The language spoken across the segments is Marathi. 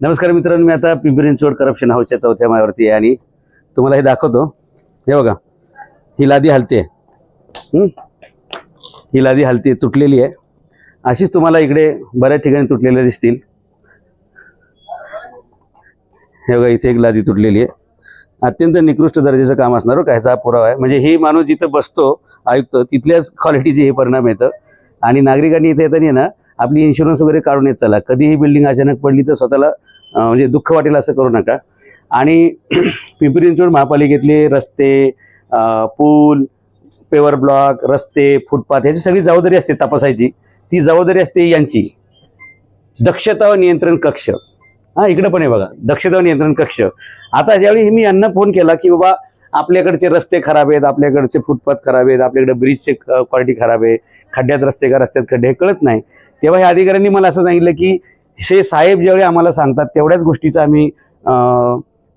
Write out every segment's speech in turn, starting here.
नमस्कार मित्रांनो मी आता पिंपरी चिंचवड करप्शन हाऊसच्या चौथ्या मायावरती आहे आणि तुम्हाला हे दाखवतो. हे बघा ही लादी हलते ही लादी हलते तुटलेली आहे. अशीच तुम्हाला इकडे बऱ्याच ठिकाणी तुटलेल्या दिसतील. हे बघा इथे एक लादी तुटलेली आहे. अत्यंत निकृष्ट दर्जाचं काम असणार हो, काय हा पुरावा आहे. म्हणजे ही माणूस जिथं बसतो आयुक्त तिथल्याच क्वालिटीचे हे परिणाम येतं. आणि नागरिकांनी इथे येताना ना आपली इन्शुरन्स वगैरे काढून येत चला. कधी ही बिल्डिंग अचानक पडली तर स्वतःला म्हणजे दुःख वाटेल असं करू नका. आणि पिंपरी चिंचवड महापालिकेतले रस्ते पूल पेवर ब्लॉक रस्ते फुटपाथ याची सगळी जबाबदारी असते तपासायची. ती जबाबदारी असते यांची. दक्षता व नियंत्रण कक्ष. हा इकडे पण आहे बघा. दक्षता नियंत्रण कक्ष. आता ज्यावेळी मी यांना फोन केला की बाबा आपल्याकडचे रस्ते खराब आहेत आपल्याकडचे फुटपाथ खराब आहेत आपल्याकडे ब्रिजचे क्वालिटी खराब आहे खड्ड्यात रस्ते का रस्त्यात खड्डे हे कळत नाही. तेव्हा ह्या अधिकाऱ्यांनी मला असं सांगितलं की हे साहेब ज्यावेळी आम्हाला सांगतात तेवढ्याच गोष्टीचं आम्ही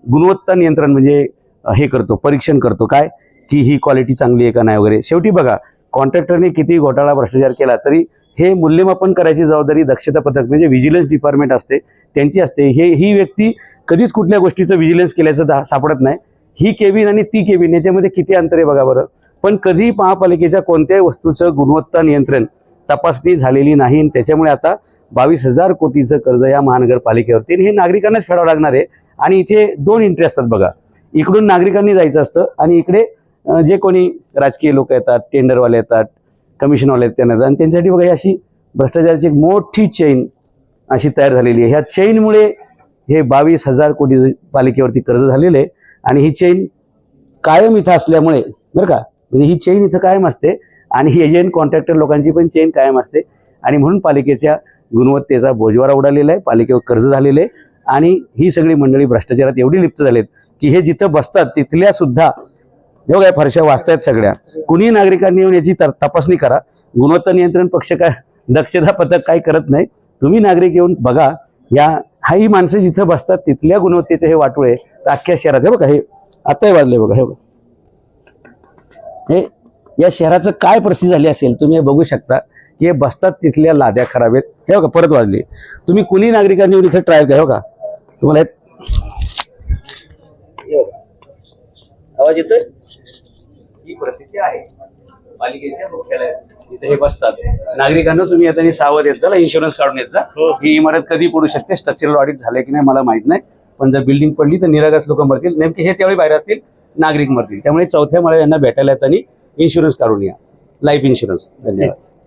गुणवत्ता नियंत्रण म्हणजे हे करतो परीक्षण करतो. काय? की ही क्वालिटी चांगली आहे का नाही वगैरे. शेवटी बघा कॉन्ट्रॅक्टरने किती घोटाळा भ्रष्टाचार केला तरी हे मूल्यमापन करायची जबाबदारी दक्षता पथक म्हणजे व्हिजिलन्स डिपार्टमेंट असते त्यांची असते. हे ही व्यक्ती कधीच कुठल्या गोष्टीचं व्हिजिलन्स केल्याचं दा- सापडत नाही. ही केबिन आणि ती केबिन याच्यामध्ये किती अंतर आहे बघा बरं. पण कधीही महापालिकेच्या कोणत्याही वस्तूचं गुणवत्ता नियंत्रण तपासणी झालेली नाही त्याच्यामुळे आता बावीस हजार कोटीचं कर्ज या महानगरपालिकेवरती आणि हे नागरिकांनाच फेडावं लागणार आहे. आणि इथे दोन इंटरेस्ट असतात बघा. इकडून नागरिकांनी जायचं असतं आणि इकडे जे कोणी राजकीय लोक येतात टेंडरवाले येतात कमिशनवाले येतात त्यांना आणि त्यांच्यासाठी बघा अशी भ्रष्टाचाराची एक मोठी चेन अशी तयार झालेली आहे. ह्या चेनमुळे हे बावीस हजार कोटी पालिकेवरती कर्ज झालेलं आहे. आणि ही चेन कायम इथं असल्यामुळे बरं का? म्हणजे ही चेन इथं कायम असते आणि एजंट कॉन्ट्रॅक्टर लोकांची पण चेन कायम असते. आणि म्हणून पालिकेच्या गुणवत्तेचा बोजवारा उडालेला आहे पालिकेवर कर्ज झालेलं आहे. आणि ही सगळी मंडळी भ्रष्टाचारात एवढी लिप्त झालेत की हे जिथं बसतात तिथल्या सुद्धा एवढ्या बघा फारशा वाचतायत सगळ्या. कुणी नागरिकांनी येऊन याची त- तपासणी करा. गुणवत्ता नियंत्रण पक्ष काय दक्षता पथक काय करत नाही. तुम्ही नागरिक येऊन बघा या हा ही माणसं जिथं बसतात तिथल्या गुणवत्तेचे हे वाटोळे तर अख्ख्या शहराचे बघा हे आताही वाजले बघा हे बघा. हे या शहराचं काय परिस्थिती झाली असेल तुम्ही हे बघू शकता की हे बसतात तिथल्या लाद्या खराब आहेत. हे बघा परत वाजले तुम्ही कुणी नागरिकांनी येऊन इथे ट्राय करा बघा. तुम्हाला आवाज येतोय? ही परिस्थिती आहे. पालिकेच्या मुख्यालयात. इथे हे बसतात. नागरिकांना तुम्ही येताना सावध येत जा इन्शुरन्स काढून येत जा. ही. इमारत कधी पडू शकते? स्ट्रक्चरल ऑडिट झाले की नाही मला माहीत नाही. पण जर बिल्डिंग पडली तर निरागस लोक मरतील. नेमके हे त्यावेळी बाहेर असतील नागरिक मरतील. त्यामुळे चौथ्या माळ्या यांना भेटायला येताना इन्शुरन्स काढून या. लाईफ इन्शुरन्स धन्यवाद.